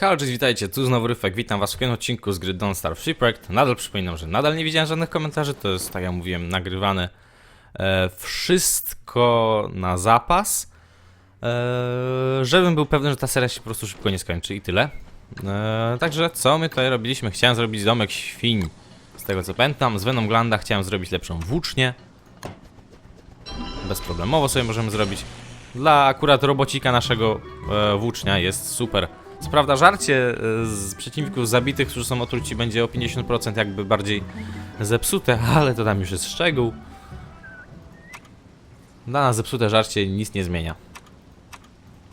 Halo, cześć, witajcie, tu znowu Ryfek, witam was w kolejnym odcinku z gry Don't Starve Shipwrecked. Nadal przypominam, że nadal nie widziałem żadnych komentarzy, to jest, tak jak mówiłem, nagrywane e, wszystko na zapas, e, żebym był pewny, że ta seria się po prostu szybko nie skończy i tyle. E, także co my tutaj robiliśmy? Chciałem zrobić domek świń, z tego co pamiętam, z Venom Glanda chciałem zrobić lepszą włócznię. Bezproblemowo sobie możemy zrobić. Dla akurat robocika naszego e, włócznia jest super. Co żarcie e, z przeciwników zabitych, którzy są otruci będzie o 50% jakby bardziej zepsute, ale to tam już jest szczegół. Dla nas zepsute żarcie nic nie zmienia.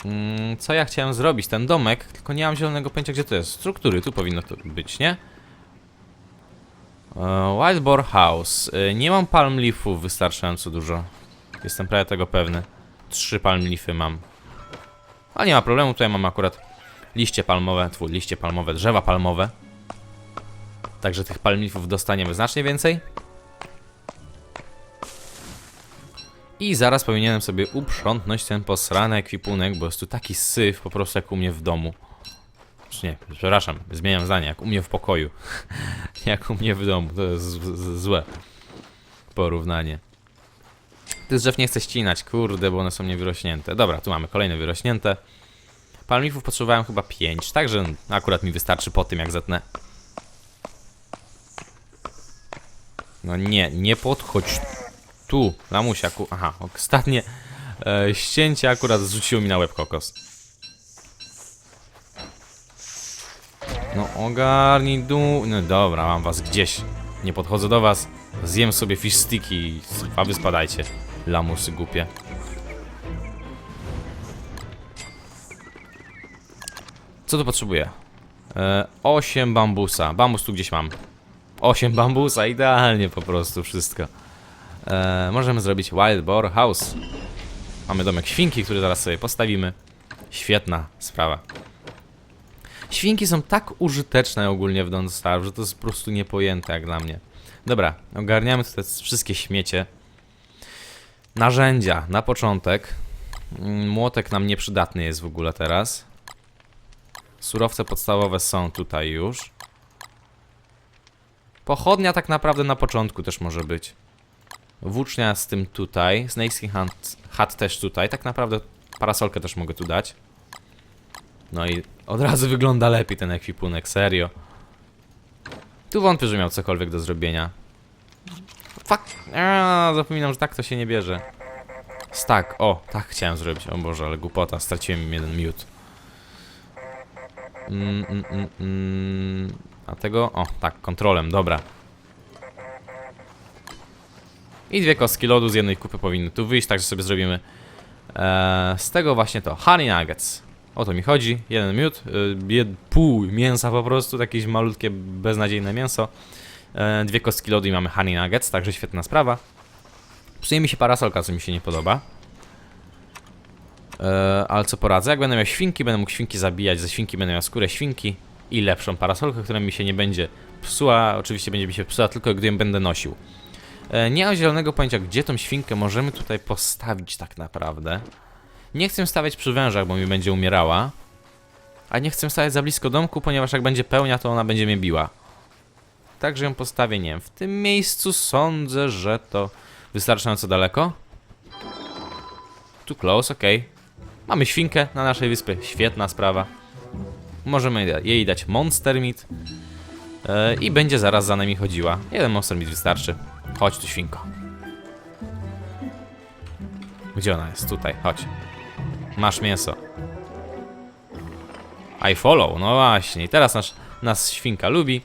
Mm, co ja chciałem zrobić? Ten domek, tylko nie mam zielonego pojęcia gdzie to jest. Struktury, tu powinno to być, nie? E, Wild Boar House. E, nie mam palm leafów wystarczająco dużo. Jestem prawie tego pewny. Trzy palm leafy mam. Ale nie ma problemu, tutaj mam akurat liście palmowe, twój liście palmowe, drzewa palmowe. Także tych palm leafów dostaniemy znacznie więcej. I zaraz powinienem sobie uprzątnąć ten posrany ekwipunek, bo jest tu taki syf po prostu jak u mnie w domu. Czy nie, przepraszam, zmieniam zdanie, jak u mnie w pokoju. jak u mnie w domu, to jest złe porównanie. Tych drzew nie chcę ścinać, kurde, bo one są niewyrośnięte. Dobra, tu mamy kolejne wyrośnięte. Palmifów potrzebowałem chyba 5, także akurat mi wystarczy po tym, jak zetnę. No nie, nie podchodź tu, lamusia, ku... Aha, ostatnie e, ścięcie akurat zrzuciło mi na łeb kokos. No ogarnij dół... No dobra, mam was gdzieś. Nie podchodzę do was. Zjem sobie fish sticki, a wy spadajcie. Lamusy głupie. Co tu potrzebuję? E, 8 bambusa. Bambus tu gdzieś mam. 8 bambusa, idealnie po prostu wszystko. E, możemy zrobić Wild Boar House. Mamy domek świnki, który zaraz sobie postawimy. Świetna sprawa. Świnki są tak użyteczne ogólnie w Don't Starve, że to jest po prostu niepojęte jak dla mnie. Dobra, ogarniamy tutaj wszystkie śmiecie. Narzędzia na początek. Mm, Młotek nam nieprzydatny jest w ogóle teraz. Surowce podstawowe są tutaj już. Pochodnia tak naprawdę na początku też może być. Włócznia z tym tutaj. Snakeskin Hat też tutaj. Tak naprawdę parasolkę też mogę tu dać. No i od razu wygląda lepiej ten ekwipunek, serio. Tu wątpię, że miał cokolwiek do zrobienia. Fuck. Eee, zapominam, że tak to się nie bierze. Stack. O, tak chciałem zrobić. O Boże, ale głupota. Straciłem jeden miód. Mm, mm, mm. A tego? O, tak, kontrolem, dobra. I dwie kostki lodu z jednej kupy powinny tu wyjść, także sobie zrobimy eee, z tego właśnie to. Honey Nuggets. O to mi chodzi. Jeden miód, y, pół mięsa po prostu, jakieś malutkie, beznadziejne mięso. E, dwie kostki lodu i mamy honey nuggets, także świetna sprawa. Psuje mi się parasolka, co mi się nie podoba. E, ale co poradzę? Jak będę miał świnki, będę mógł świnki zabijać, ze świnki będę miał skórę świnki i lepszą parasolkę, która mi się nie będzie psuła. Oczywiście będzie mi się psuła tylko, gdy ją będę nosił. E, nie mam zielonego pojęcia, gdzie tą świnkę możemy tutaj postawić tak naprawdę. Nie chcę stawiać przy wężach, bo mi będzie umierała. A nie chcę stawiać za blisko domku, ponieważ jak będzie pełnia, to ona będzie mnie biła. Także ją postawię, nie wiem, w tym miejscu sądzę, że to wystarczająco daleko. Tu close, ok. Mamy świnkę na naszej wyspie, świetna sprawa. Możemy jej dać monster meat. E, I będzie zaraz za nami chodziła. Jeden monster meat wystarczy. Chodź tu, świnko. Gdzie ona jest? Tutaj, chodź. Masz mięso. I follow, no właśnie. I teraz nasz, nas świnka lubi.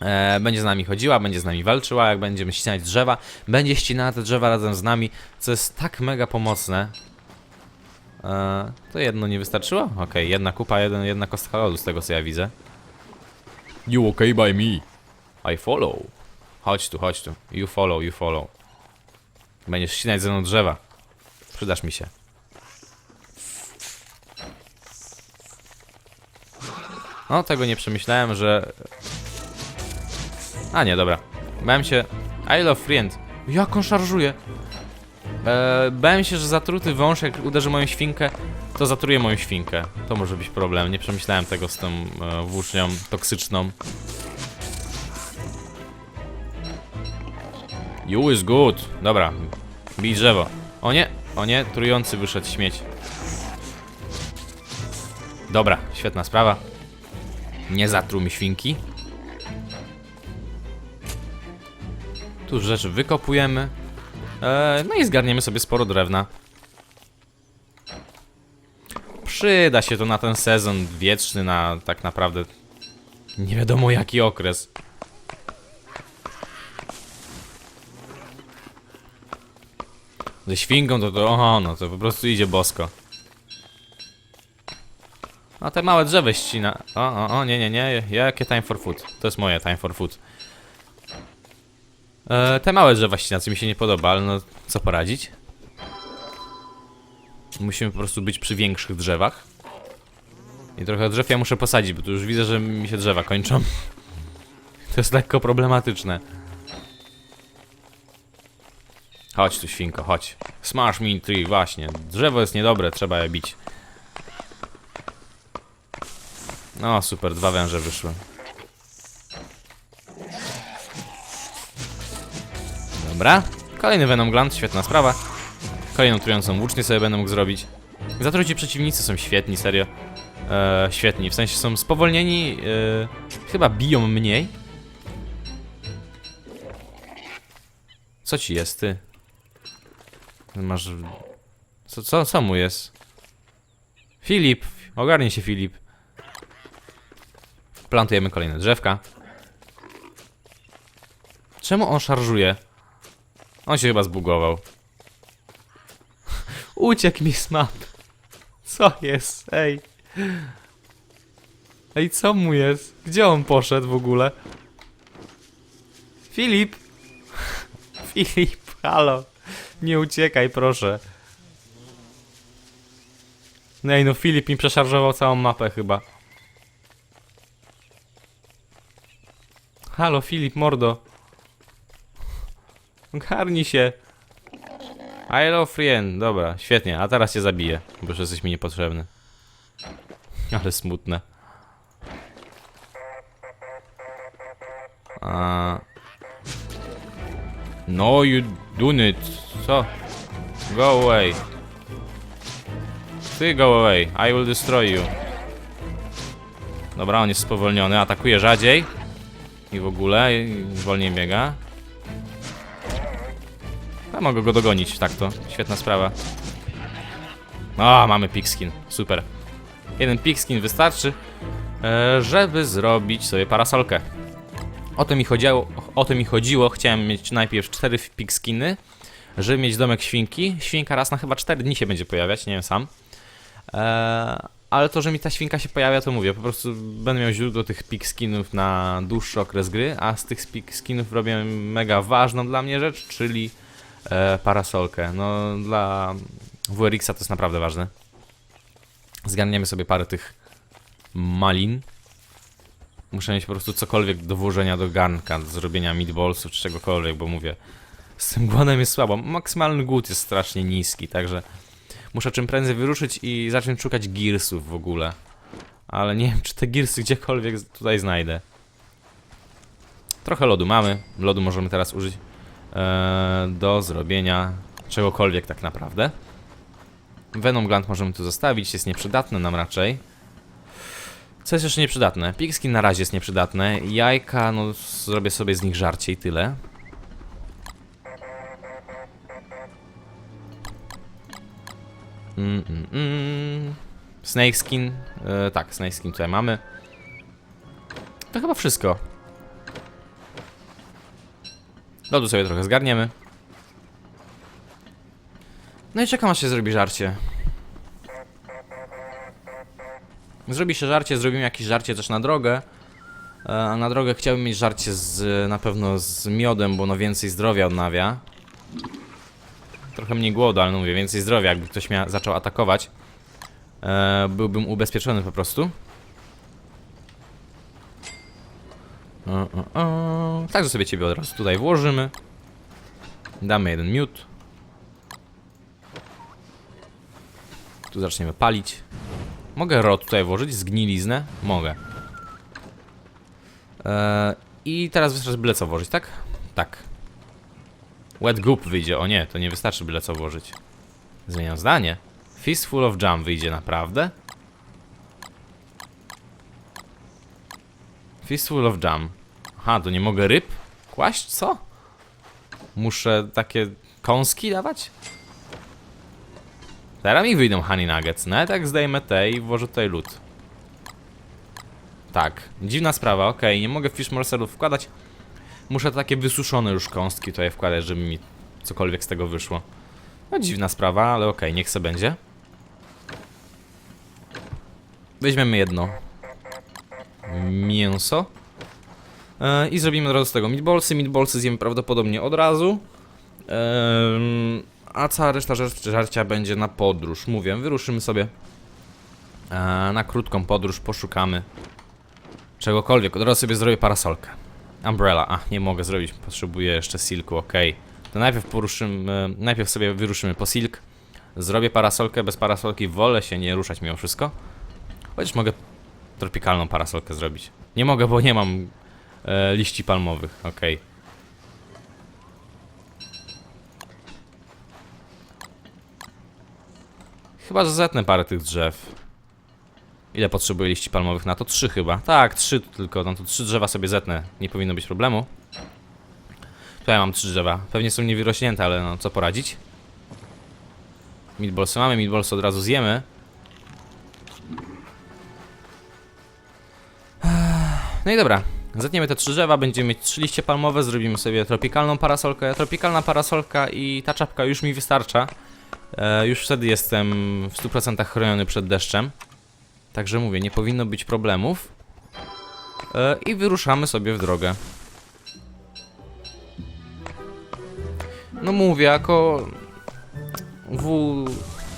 E, będzie z nami chodziła, będzie z nami walczyła, jak będziemy ścinać drzewa. Będzie ścinała te drzewa razem z nami, co jest tak mega pomocne. E, to jedno nie wystarczyło? Okej, jedna kupa, jeden, jedna kostka lodu z tego co ja widzę. You okay by me? I follow. Chodź tu, chodź tu. You follow, you follow. Będziesz ścinać ze mną drzewa. Przydasz mi się. No, tego nie przemyślałem, że... A nie, dobra. Bałem się... I love friend. Jak on szarżuje? E, bałem się, że zatruty wąż, jak uderzy moją świnkę, to zatruje moją świnkę. To może być problem. Nie przemyślałem tego z tą e, włócznią toksyczną. You is good. Dobra, bij drzewo. O nie, o nie, trujący wyszedł śmieć. Dobra, świetna sprawa. Nie zatruł mi świnki. Tu rzeczy wykopujemy. E, no i zgarniemy sobie sporo drewna. Przyda się to na ten sezon wieczny, na tak naprawdę nie wiadomo jaki okres. Ze świnką to to, oho, no to po prostu idzie bosko. A te małe drzewa ścina. O, o, o, nie, nie, nie, jakie time for food. To jest moje time for food. E, te małe drzewa ścinacy mi się nie podoba, ale no, co poradzić? Musimy po prostu być przy większych drzewach. I trochę drzew ja muszę posadzić, bo tu już widzę, że mi się drzewa kończą. To jest lekko problematyczne. Chodź tu, świnko, chodź. Smash me tree, właśnie. Drzewo jest niedobre, trzeba je bić. No, super, dwa węże wyszły. Dobra. Kolejny Venom Gland, świetna sprawa. Kolejną trującą włócznię sobie będę mógł zrobić. Zatruci przeciwnicy są świetni, serio. E, świetni, w sensie są spowolnieni, e, chyba biją mniej. Co ci jest, ty? Masz... Co, co, co mu jest? Filip! Ogarnij się, Filip. Plantujemy kolejne drzewka. Czemu on szarżuje? On się chyba zbugował. Uciekł mi z map. Co jest? Ej. Ej, co mu jest? Gdzie on poszedł w ogóle? Filip! Filip, halo. Nie uciekaj, proszę. No ej, no Filip mi przeszarżował całą mapę chyba. Halo, Filip, mordo. Garnij się. I love friend. Dobra, świetnie. A teraz cię zabiję, bo już jesteś mi niepotrzebny. Ale smutne. A... No, you do it. Co? Go away. Ty go away. I will destroy you. Dobra, on jest spowolniony. Atakuje rzadziej. I w ogóle. I wolniej biega. A mogę go dogonić, tak to. Świetna sprawa. O, mamy pigskin. Super. Jeden pigskin wystarczy, e, żeby zrobić sobie parasolkę. O to mi chodziło, o to mi chodziło. Chciałem mieć najpierw cztery pigskiny, żeby mieć domek świnki. Świnka raz na chyba 4 dni się będzie pojawiać, nie wiem sam. E, ale to, że mi ta świnka się pojawia, to mówię, po prostu będę miał źródło tych pigskinów na dłuższy okres gry, a z tych pigskinów robię mega ważną dla mnie rzecz, czyli e, parasolkę. No dla WRX-a to jest naprawdę ważne. Zgarniemy sobie parę tych malin. Muszę mieć po prostu cokolwiek do włożenia do garnka, do zrobienia meatballsów czy czegokolwiek, bo mówię, z tym głodem jest słabo. Maksymalny głód jest strasznie niski, także muszę czym prędzej wyruszyć i zacząć szukać gearsów w ogóle. Ale nie wiem, czy te gearsy gdziekolwiek tutaj znajdę. Trochę lodu mamy. Lodu możemy teraz użyć do zrobienia czegokolwiek tak naprawdę. Venom Gland możemy tu zostawić, jest nieprzydatne nam raczej. Co jest jeszcze nieprzydatne? Pigskin na razie jest nieprzydatne. Jajka, no zrobię sobie z nich żarcie i tyle. Mm, mm, mm. Snake skin. E, tak, snake skin tutaj mamy. To chyba wszystko. Lodu sobie trochę zgarniemy. No i czekam aż się zrobi żarcie. Zrobi się żarcie, zrobimy jakieś żarcie też na drogę. E, A na drogę chciałbym mieć żarcie z, na pewno z miodem, bo no więcej zdrowia odnawia. Trochę mniej głodu, ale no mówię, więcej zdrowia, jakby ktoś mnie zaczął atakować. E, byłbym ubezpieczony po prostu. O, o, o. Także sobie ciebie od razu tutaj włożymy. Damy jeden miód. Tu zaczniemy palić. Mogę ro tutaj włożyć, zgniliznę? Mogę. Eee, I teraz wystarczy byle co włożyć, tak? Tak. Wet goop wyjdzie. O nie, to nie wystarczy byle co włożyć. Zmieniam zdanie. Fistful of jam wyjdzie naprawdę? Fistful of jam. Aha, to nie mogę ryb kłaść? Co? Muszę takie kąski dawać? Teraz mi wyjdą honey nuggets. Nawet jak zdejmę te i włożę tutaj lód. Tak, dziwna sprawa, okej, nie mogę fish morselów wkładać. Muszę takie wysuszone już kąstki tutaj wkładać, żeby mi cokolwiek z tego wyszło. No dziwna sprawa, ale okej, niech se będzie. Weźmiemy jedno mięso. E, I zrobimy od razu z tego meatballsy. Meatballsy zjemy prawdopodobnie od razu. Em, a cała reszta żar- żarcia będzie na podróż. Mówię, wyruszymy sobie e, na krótką podróż, poszukamy czegokolwiek. Od razu sobie zrobię parasolkę. Umbrella. A, nie mogę zrobić, potrzebuję jeszcze silku, ok. To najpierw poruszymy, najpierw sobie wyruszymy po silk. Zrobię parasolkę, bez parasolki wolę się nie ruszać mimo wszystko. Chociaż mogę tropikalną parasolkę zrobić. Nie mogę, bo nie mam e, liści palmowych, okej. Chyba, że zetnę parę tych drzew. Ile potrzebuję liści palmowych na to? Trzy chyba. Tak, trzy tylko. No to trzy drzewa sobie zetnę. Nie powinno być problemu. Tutaj mam trzy drzewa. Pewnie są niewyrośnięte, ale no co poradzić? Meatballsy mamy, meatballsy od razu zjemy. No i dobra. Zetniemy te trzy drzewa, będziemy mieć trzy liście palmowe, zrobimy sobie tropikalną parasolkę. Tropikalna parasolka i ta czapka już mi wystarcza. E, już wtedy jestem w 100% chroniony przed deszczem. Także mówię, nie powinno być problemów. E, I wyruszamy sobie w drogę. No mówię, jako W...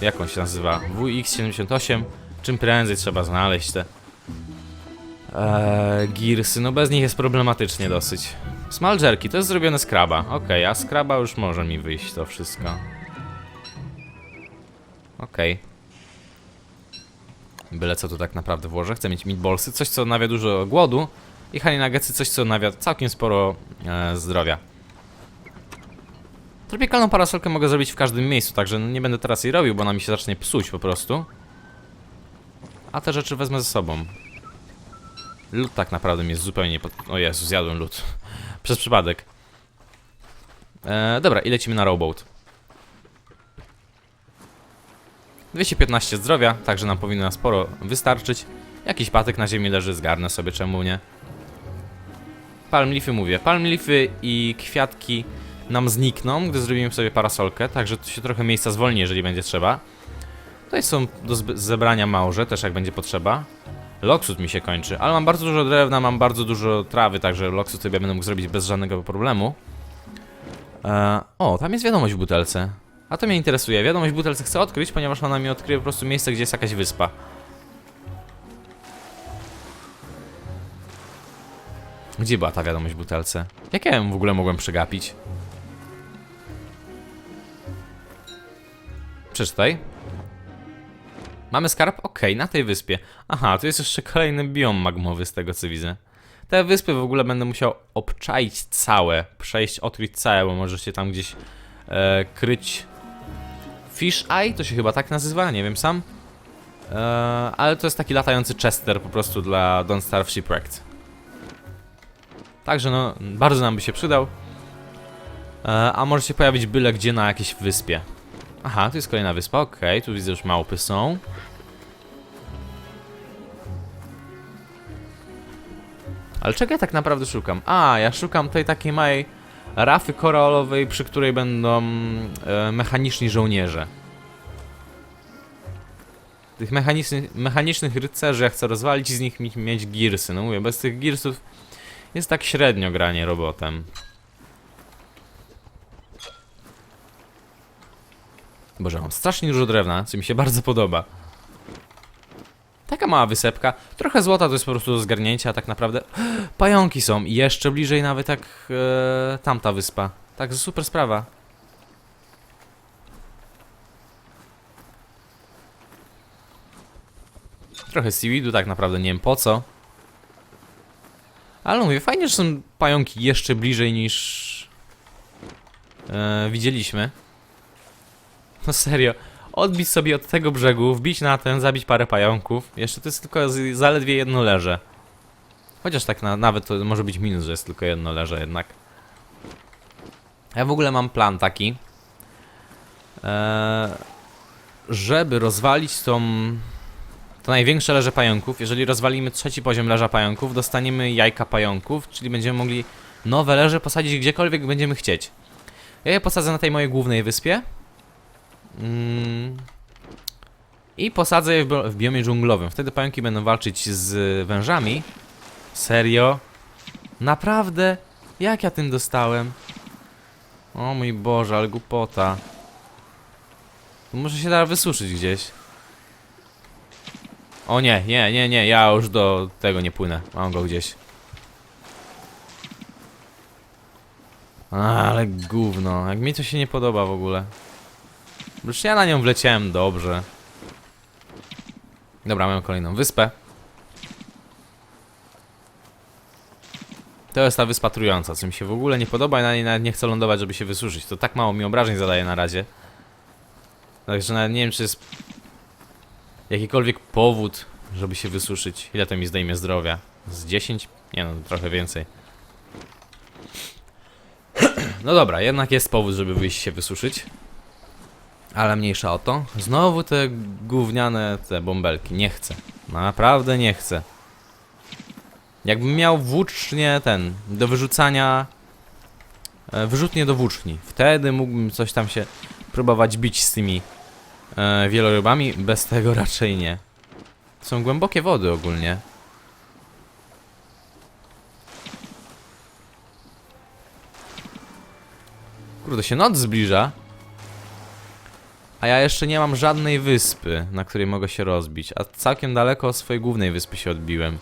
Jak on się nazywa? WX78. Czym prędzej trzeba znaleźć te eee, Gearsy. No bez nich jest problematycznie dosyć. Smalgerki, to jest zrobione z kraba. Okej, a z kraba już może mi wyjść to wszystko. Okej. Byle co tu tak naprawdę włożę. Chcę mieć meatballsy, coś co nawia dużo głodu. I honey nuggetsy, coś co nawia całkiem sporo e, zdrowia. Tropikalną parasolkę mogę zrobić w każdym miejscu, także nie będę teraz jej robił, bo ona mi się zacznie psuć po prostu. A te rzeczy wezmę ze sobą. Lód tak naprawdę jest zupełnie nie pod... O Jezu, zjadłem lód. Przez przypadek. E, dobra, i lecimy na rowboat. 215 zdrowia, także nam powinno na sporo wystarczyć. Jakiś patyk na ziemi leży, zgarnę sobie, czemu nie? Palm leafy mówię. Palm leafy i kwiatki nam znikną, gdy zrobimy sobie parasolkę, także tu się trochę miejsca zwolni, jeżeli będzie trzeba. Tutaj są do zebrania małże, też jak będzie potrzeba. Loksut mi się kończy, ale mam bardzo dużo drewna, mam bardzo dużo trawy, także loksut sobie będę mógł zrobić bez żadnego problemu. E, o, tam jest wiadomość w butelce. A to mnie interesuje. Wiadomość w butelce chcę odkryć, ponieważ ona mi odkryje po prostu miejsce, gdzie jest jakaś wyspa. Gdzie była ta wiadomość w butelce? Jak ja ją w ogóle mogłem przegapić? Przeczytaj. Mamy skarb? Okej, na tej wyspie. Aha, tu jest jeszcze kolejny biom magmowy z tego co widzę. Te wyspy w ogóle będę musiał obczaić całe, przejść, odkryć całe, bo może się tam gdzieś e, kryć Fish Eye, to się chyba tak nazywa, nie wiem sam. E, ale to jest taki latający Chester po prostu dla Don't Starve Shipwrecked. Także no, bardzo nam by się przydał. E, a może się pojawić byle gdzie na jakiejś wyspie. Aha, tu jest kolejna wyspa, okej, tu widzę już małpy są. Ale czego ja tak naprawdę szukam? A, ja szukam tej takiej małej rafy koralowej, przy której będą e, mechaniczni żołnierze. Tych mechanicznych, mechanicznych rycerzy ja chcę rozwalić i z nich mi- mieć girsy. No mówię, bez tych girsów jest tak średnio granie robotem. Boże, mam strasznie dużo drewna, co mi się bardzo podoba. Taka mała wysepka. Trochę złota to jest po prostu do zgarnięcia, tak naprawdę. Pająki są jeszcze bliżej nawet jak e, tamta wyspa. Tak, super sprawa. Trochę seaweedu, tak naprawdę nie wiem po co. Ale mówię, fajnie, że są pająki jeszcze bliżej niż e, widzieliśmy. No serio, odbić sobie od tego brzegu, wbić na ten, zabić parę pająków. Jeszcze to jest tylko zaledwie jedno leże. Chociaż tak na, nawet to może być minus, że jest tylko jedno leże jednak. Ja w ogóle mam plan taki, e, żeby rozwalić tą to największe leże pająków. Jeżeli rozwalimy trzeci poziom leża pająków, dostaniemy jajka pająków, czyli będziemy mogli nowe leże posadzić gdziekolwiek będziemy chcieć. Ja je posadzę na tej mojej głównej wyspie. Mm. I posadzę je w, w biomie dżunglowym. Wtedy pająki będą walczyć z wężami. Serio? Naprawdę? Jak ja tym dostałem? O mój Boże, ale głupota. To Muszę się teraz wysuszyć gdzieś. O nie, nie, nie, nie, ja już do tego nie płynę. Mam go gdzieś. A, ale gówno, jak mi to się nie podoba w ogóle. Już ja na nią wleciałem dobrze. Dobra, mamy kolejną wyspę. To jest ta wyspa trująca, co mi się w ogóle nie podoba i na niej nawet nie chcę lądować, żeby się wysuszyć. To tak mało mi obrażeń zadaje na razie. Także nawet nie wiem, czy jest jakikolwiek powód, żeby się wysuszyć. Ile to mi zdejmie zdrowia? Z 10? Nie no, trochę więcej. No dobra, jednak jest powód, żeby wyjść się wysuszyć. Ale mniejsza o to. Znowu te gówniane te bąbelki. Nie chcę. Naprawdę nie chcę. Jakbym miał włócznie ten, do wyrzucania... e, Wyrzutnie do włóczni. Wtedy mógłbym coś tam się próbować bić z tymi e, wielorybami. Bez tego raczej nie. Są głębokie wody ogólnie. Kurde, się noc zbliża. A ja jeszcze nie mam żadnej wyspy, na której mogę się rozbić. A całkiem daleko od swojej głównej wyspy się odbiłem.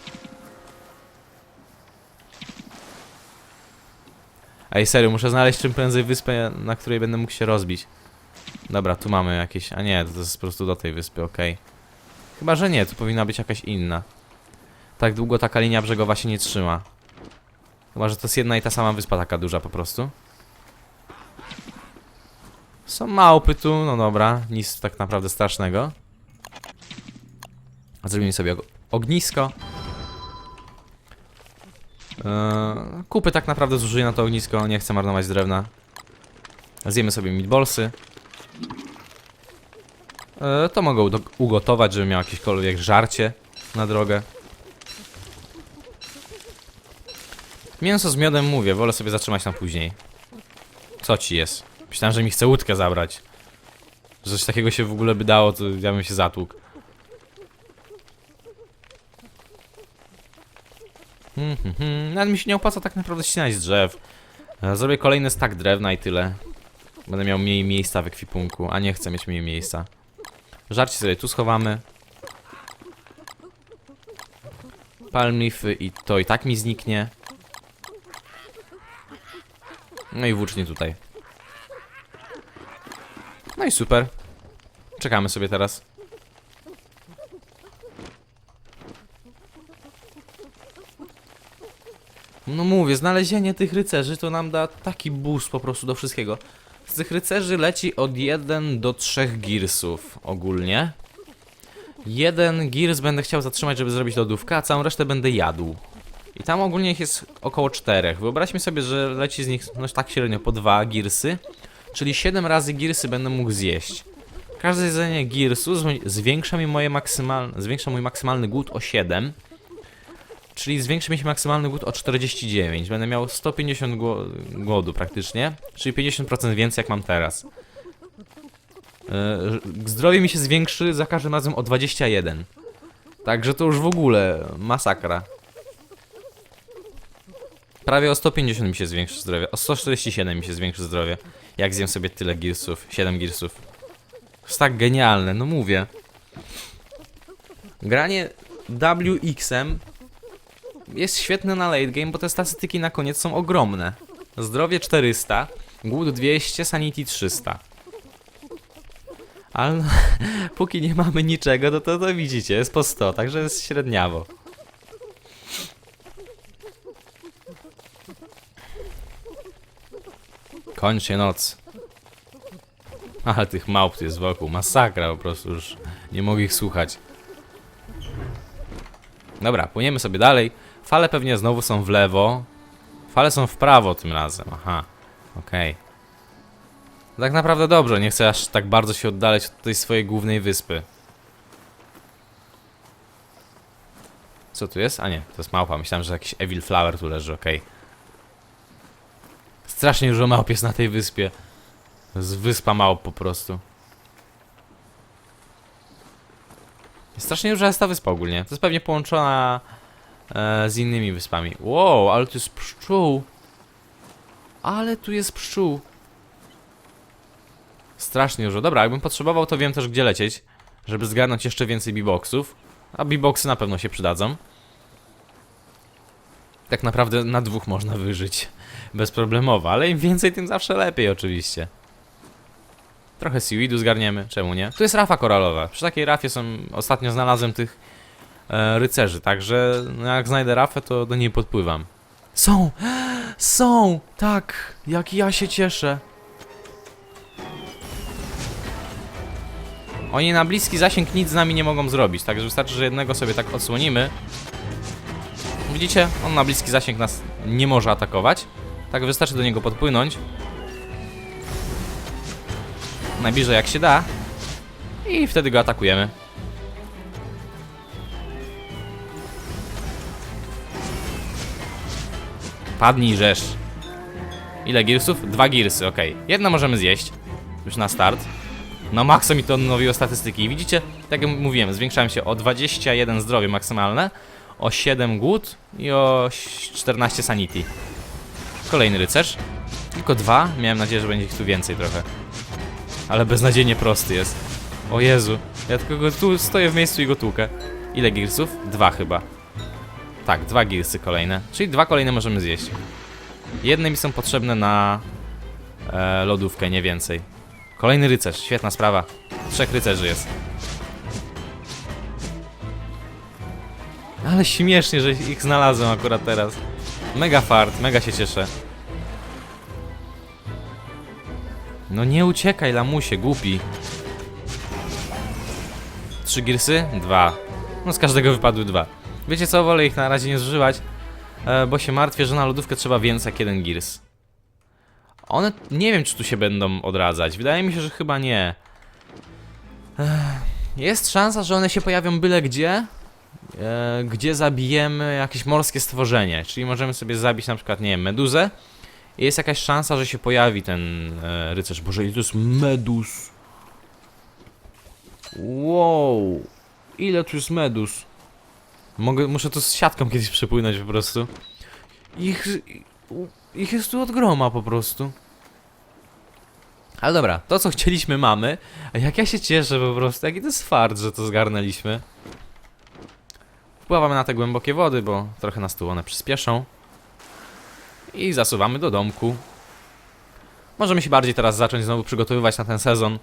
Ej, serio, muszę znaleźć czym prędzej wyspę, na której będę mógł się rozbić. Dobra, tu mamy jakieś... A nie, to jest po prostu do tej wyspy, okej. Chyba, że nie, tu powinna być jakaś inna. Tak długo taka linia brzegowa się nie trzyma. Chyba, że to jest jedna i ta sama wyspa taka duża po prostu. Są małpy tu, no dobra, nic tak naprawdę strasznego. Zrobimy sobie og- ognisko. Eee, kupy tak naprawdę zużyję na to ognisko, nie chcę marnować drewna. Zjemy sobie meatballsy. Eee, to mogę ugotować, żeby miał jakiekolwiek żarcie na drogę. Mięso z miodem mówię, wolę sobie zatrzymać na później. Co ci jest? Myślałem, że mi chce łódkę zabrać. Że coś takiego się w ogóle by dało, to ja bym się zatłukł. Hmm, hmm, hmm. Nawet mi się nie opłaca tak naprawdę ścinać drzew. E, Zrobię kolejny stack drewna i tyle. Będę miał mniej miejsca w ekwipunku, a nie chcę mieć mniej miejsca. Żarcie sobie tu schowamy. Palm leafy i to i tak mi zniknie. No i włócznie tutaj. No i super. Czekamy sobie teraz. No mówię, znalezienie tych rycerzy to nam da taki boost po prostu do wszystkiego. Z tych rycerzy leci od 1 do 3 gearsów ogólnie. Jeden gears będę chciał zatrzymać, żeby zrobić lodówkę, a całą resztę będę jadł. I tam ogólnie ich jest około 4. Wyobraźmy sobie, że leci z nich no tak średnio po 2 gearsy. Czyli 7 razy gearsy będę mógł zjeść. Każde jedzenie zwi- zwiększa mi moje maksymalne, zwiększa mój maksymalny głód o 7. Czyli zwiększy mi się maksymalny głód o 49. Będę miał 150 gło głodu praktycznie. Czyli 50% więcej jak mam teraz. Yy, zdrowie mi się zwiększy za każdym razem o 21. Także to już w ogóle masakra. Prawie o 150 mi się zwiększy zdrowie. O 147 mi się zwiększy zdrowie. Jak zjem sobie tyle gearsów. 7 gearsów. To jest tak genialne, no mówię. Granie WX-em jest świetne na late game, bo te statystyki na koniec są ogromne. Zdrowie 400, głód 200, sanity 300. Ale póki nie mamy niczego, no to, to widzicie, jest po 100, także jest średniawo. Kończy noc. Ale tych małp jest wokół, masakra po prostu, już nie mogę ich słuchać. Dobra, płyniemy sobie dalej. Fale pewnie znowu są w lewo. Fale są w prawo tym razem, aha. Okej. Tak naprawdę dobrze, nie chcę aż tak bardzo się oddalać od tej swojej głównej wyspy. Co tu jest? A nie, to jest małpa. Myślałem, że jakiś Evil Flower tu leży, okej. Strasznie dużo małp jest na tej wyspie. Jest wyspa małp po prostu. Strasznie duża jest ta wyspa ogólnie. To jest pewnie połączona e, z innymi wyspami. Wow, ale tu jest pszczół. Ale tu jest pszczół. Strasznie dużo. Dobra, jakbym potrzebował, to wiem też gdzie lecieć, żeby zgarnąć jeszcze więcej biboksów. A biboksy na pewno się przydadzą. Tak naprawdę na dwóch można wyżyć bezproblemowo, ale im więcej, tym zawsze lepiej oczywiście. Trochę seaweedu zgarniemy, czemu nie? Tu jest rafa koralowa. Przy takiej rafie są, ostatnio znalazłem tych e, rycerzy, także no jak znajdę rafę, to do niej podpływam. Są! Są! Tak! Jak ja się cieszę. Oni na bliski zasięg nic z nami nie mogą zrobić, także wystarczy, że jednego sobie tak odsłonimy. Widzicie? On na bliski zasięg nas nie może atakować. Tak wystarczy do niego podpłynąć. Najbliżej jak się da. I wtedy go atakujemy. Padnij rzesz. Ile girsów? Dwa girsy, ok. Jedno możemy zjeść. Już na start. No makso mi to odnowiło statystyki. Widzicie, tak jak mówiłem, zwiększałem się o 21 zdrowie maksymalne, o 7 głód i o 14 sanity. Kolejny rycerz. Tylko dwa. Miałem nadzieję, że będzie ich tu więcej trochę. Ale beznadziejnie prosty jest. O Jezu. Ja tylko go tu stoję w miejscu i go tłukę. Ile girsów? Dwa chyba. Tak, dwa girsy kolejne. Czyli dwa kolejne możemy zjeść. Jedne mi są potrzebne na e, lodówkę, nie więcej. Kolejny rycerz, świetna sprawa. Trzech rycerzy jest. Ale śmiesznie, że ich znalazłem akurat teraz. Mega fart, mega się cieszę. No nie uciekaj, lamusie, głupi. Trzy girsy? Dwa. No z każdego wypadły dwa. Wiecie co, wolę ich na razie nie zużywać, e, bo się martwię, że na lodówkę trzeba więcej jak jeden girs. One, nie wiem czy tu się będą odradzać, wydaje mi się, że chyba nie. Jest szansa, że one się pojawią byle gdzie, e, gdzie zabijemy jakieś morskie stworzenie, czyli możemy sobie zabić na przykład, nie wiem, meduzę, i jest jakaś szansa, że się pojawi ten e, rycerz. Boże, ile to jest medus. Wow. Ile tu jest medus. Mogę, muszę tu z siatką kiedyś przepłynąć po prostu. Ich, ich jest tu od groma po prostu. Ale dobra, to co chcieliśmy mamy. A jak ja się cieszę po prostu, jaki to jest fart, że to zgarnęliśmy. Wpływamy na te głębokie wody, bo trochę nas tu one przyspieszą. I zasuwamy do domku. Możemy się bardziej teraz zacząć znowu przygotowywać na ten sezon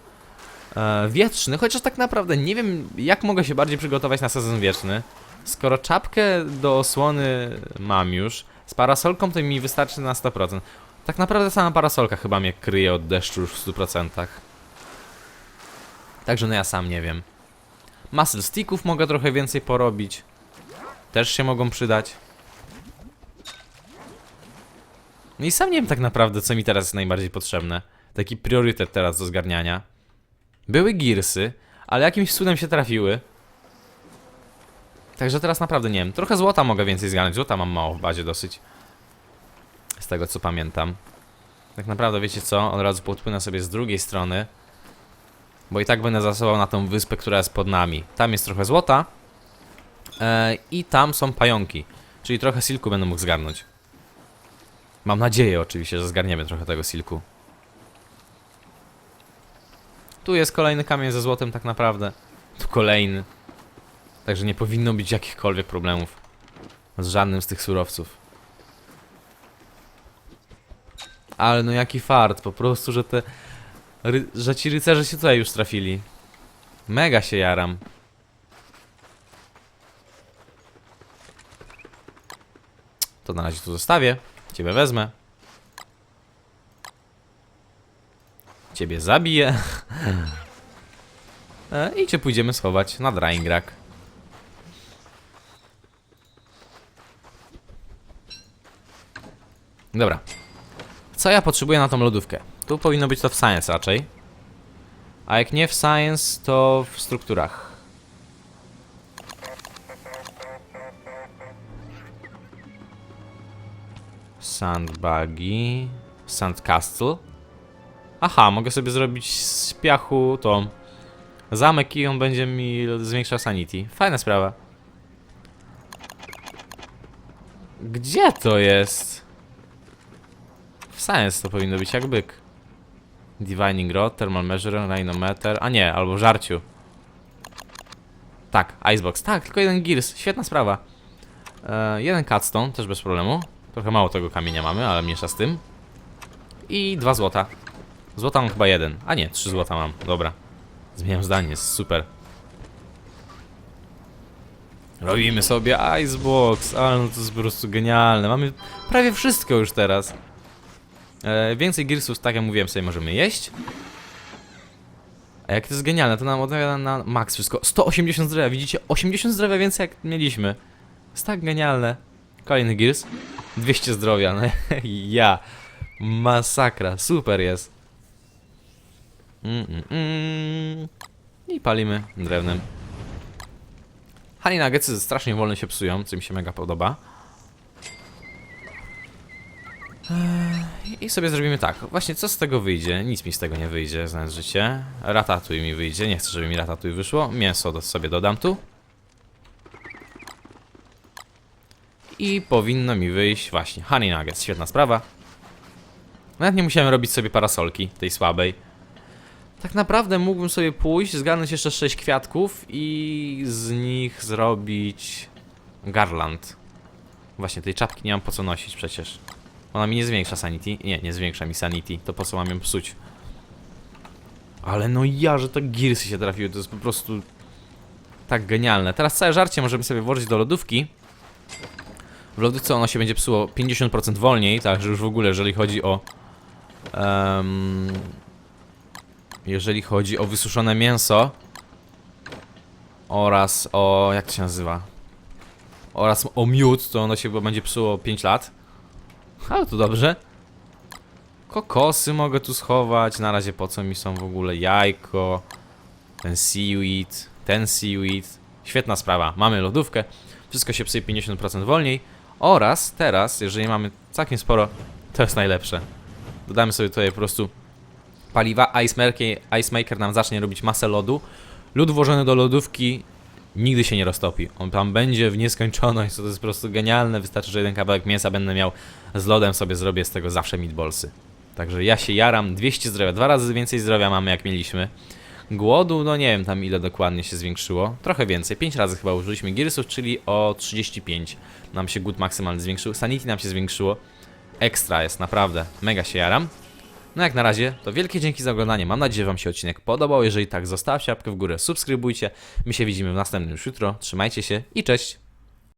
e, wietrzny, chociaż tak naprawdę nie wiem, jak mogę się bardziej przygotować na sezon wieczny. Skoro czapkę do osłony mam już, z parasolką to mi wystarczy na 100%. Tak naprawdę sama parasolka chyba mnie kryje od deszczu już w 100%. Także no ja sam nie wiem. Muscle sticków mogę trochę więcej porobić. Też się mogą przydać. No i sam nie wiem tak naprawdę, co mi teraz jest najbardziej potrzebne. Taki priorytet teraz do zgarniania. Były girsy, ale jakimś cudem się trafiły. Także teraz naprawdę nie wiem. Trochę złota mogę więcej zgarnąć. Złota mam mało w bazie dosyć. Z tego co pamiętam. Tak naprawdę wiecie co? Od razu podpłynę sobie z drugiej strony. Bo i tak będę zasuwał na tą wyspę, która jest pod nami. Tam jest trochę złota. E, I tam są pająki. Czyli trochę silku będę mógł zgarnąć. Mam nadzieję oczywiście, że zgarniemy trochę tego silku. Tu jest kolejny kamień ze złotem tak naprawdę. Tu kolejny. Także nie powinno być jakichkolwiek problemów. Z żadnym z tych surowców. Ale no jaki fart, po prostu, że te... Że ci rycerze się tutaj już trafili. Mega się jaram. To na razie tu zostawię. Ciebie wezmę. Ciebie zabiję. E, I cię pójdziemy schować na Drying Rack. Dobra. Co ja potrzebuję na tą lodówkę? Tu powinno być to w Science raczej. A jak nie w Science, to w strukturach. Sandbuggy. Sandcastle. Aha, mogę sobie zrobić z piachu tą zamek i on będzie mi zwiększał sanity. Fajna sprawa. Gdzie to jest? W Science to powinno być jak byk. Divining Rod, Thermal Measure, Rhinometer. A nie, albo w żarciu. Tak, Icebox. Tak, tylko jeden Gears. Świetna sprawa. E, jeden Cutstone, też bez problemu. Trochę mało tego kamienia mamy, ale mniejsza z tym. I dwa złota. Złota mam chyba jeden. A nie, trzy złota mam. Dobra. Zmieniam zdanie, jest super. Robimy sobie Icebox, ale no to jest po prostu genialne. Mamy prawie wszystko już teraz. E, więcej Gearsów, tak jak mówiłem, sobie możemy jeść. A jak to jest genialne, to nam odnawia na max wszystko. 180 zdrowia, widzicie? 80 zdrowia więcej jak mieliśmy. Jest tak genialne. Kolejny Gears. 200 zdrowia, no ja. Masakra, super jest. Mm, mm, mm. I palimy drewnem. Honey Nuggetsy strasznie wolno się psują, co mi się mega podoba. Eee, I sobie zrobimy tak. Właśnie co z tego wyjdzie? Nic mi z tego nie wyjdzie, znając życie. Ratatuj mi wyjdzie. Nie chcę, żeby mi ratatuj wyszło. Mięso sobie dodam tu. I powinno mi wyjść właśnie Honey Nuggets. Świetna sprawa. Nawet nie musiałem robić sobie parasolki, tej słabej. Tak naprawdę mógłbym sobie pójść, zgarnąć jeszcze 6 kwiatków i z nich zrobić garland. Właśnie tej czapki nie mam po co nosić przecież. Ona mi nie zwiększa sanity. Nie, nie zwiększa mi sanity. To po co mam ją psuć? Ale no ja, że to girsy się trafiły, to jest po prostu tak genialne. Teraz całe żarcie możemy sobie włożyć do lodówki. W lodówce ono się będzie psuło 50% wolniej, także już w ogóle jeżeli chodzi o... em, jeżeli chodzi o wysuszone mięso oraz o... jak to się nazywa? Oraz o miód, to ono się będzie psuło 5 lat. Ale to dobrze. Kokosy mogę tu schować. Na razie po co mi są w ogóle jajko, ten seaweed, ten seaweed. Świetna sprawa. Mamy lodówkę. Wszystko się psuje 50% wolniej. Oraz teraz, jeżeli mamy całkiem sporo, to jest najlepsze. Dodamy sobie tutaj po prostu paliwa. Ice Maker, Ice Maker nam zacznie robić masę lodu. Lód włożony do lodówki nigdy się nie roztopi. On tam będzie w nieskończoność, to jest po prostu genialne. Wystarczy, że jeden kawałek mięsa będę miał z lodem, sobie zrobię z tego zawsze meatballsy. Także ja się jaram, 200 zdrowia, dwa razy więcej zdrowia mamy jak mieliśmy. Głodu, no nie wiem tam ile dokładnie się zwiększyło. Trochę więcej, 5 razy chyba użyliśmy Gearsów, czyli o 35 nam się głód maksymalny zwiększył. Sanity nam się zwiększyło. Ekstra jest, naprawdę. Mega się jaram. No jak na razie, to wielkie dzięki za oglądanie. Mam nadzieję, że Wam się odcinek podobał. Jeżeli tak, zostawcie łapkę w górę, subskrybujcie. My się widzimy w następnym już jutro. Trzymajcie się i cześć!